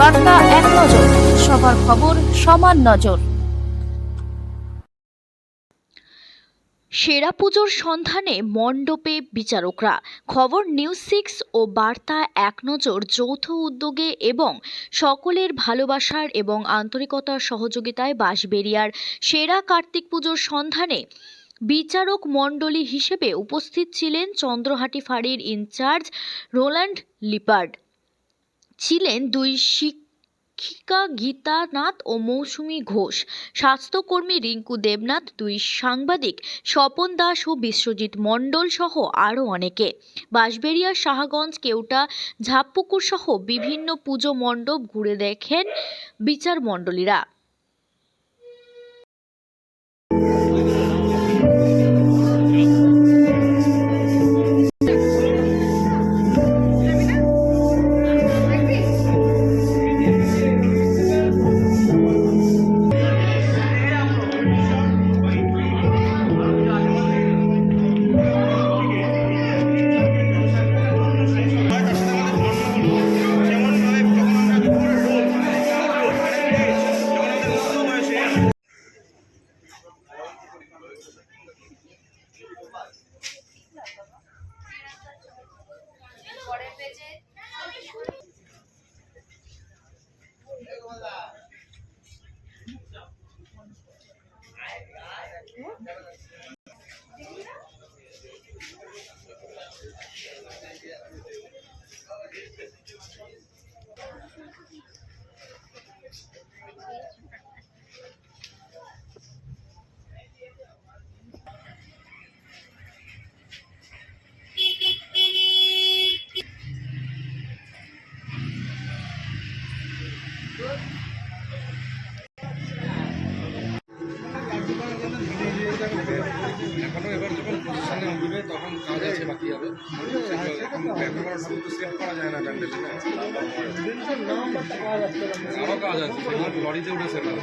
বার্তা এক নজর, সবার খবর সমান নজর। সেরা পুজোর সন্ধানে মণ্ডপে বিচারকরা। খবর নিউজ সিক্স ও বার্তা এক নজর যৌথ উদ্যোগে এবং সকলের ভালোবাসার এবং আন্তরিকতার সহযোগিতায় বাঁশবেরিয়ার সেরা কার্তিক পুজোর সন্ধানে বিচারক মণ্ডলী হিসেবে উপস্থিত ছিলেন চন্দ্রহাটি ফাঁড়ির ইনচার্জ রোল্যান্ড লিপার্ড। ছিলেন দুই শিক্ষিকা গীতানাথ ও মৌসুমী ঘোষ। স্বাস্থ্যকর্মী রিঙ্কু দেবনাথ, দুই সাংবাদিক স্বপন দাস ও বিশ্বজিৎ মণ্ডল সহ আরও অনেকে। বাঁশবেড়িয়া, শাহগঞ্জ, কেউটা, ঝাপপুকুর সহ বিভিন্ন পুজো মণ্ডপ ঘুরে দেখেন বিচার মণ্ডলীরা এবার যখন পজিশনে উঠবে, তখন কাজ আছে, বাকি হবে। এখন করা যায় না ব্যান্ডেজে কাজ আছে লরিতে উঠে সেট হবে।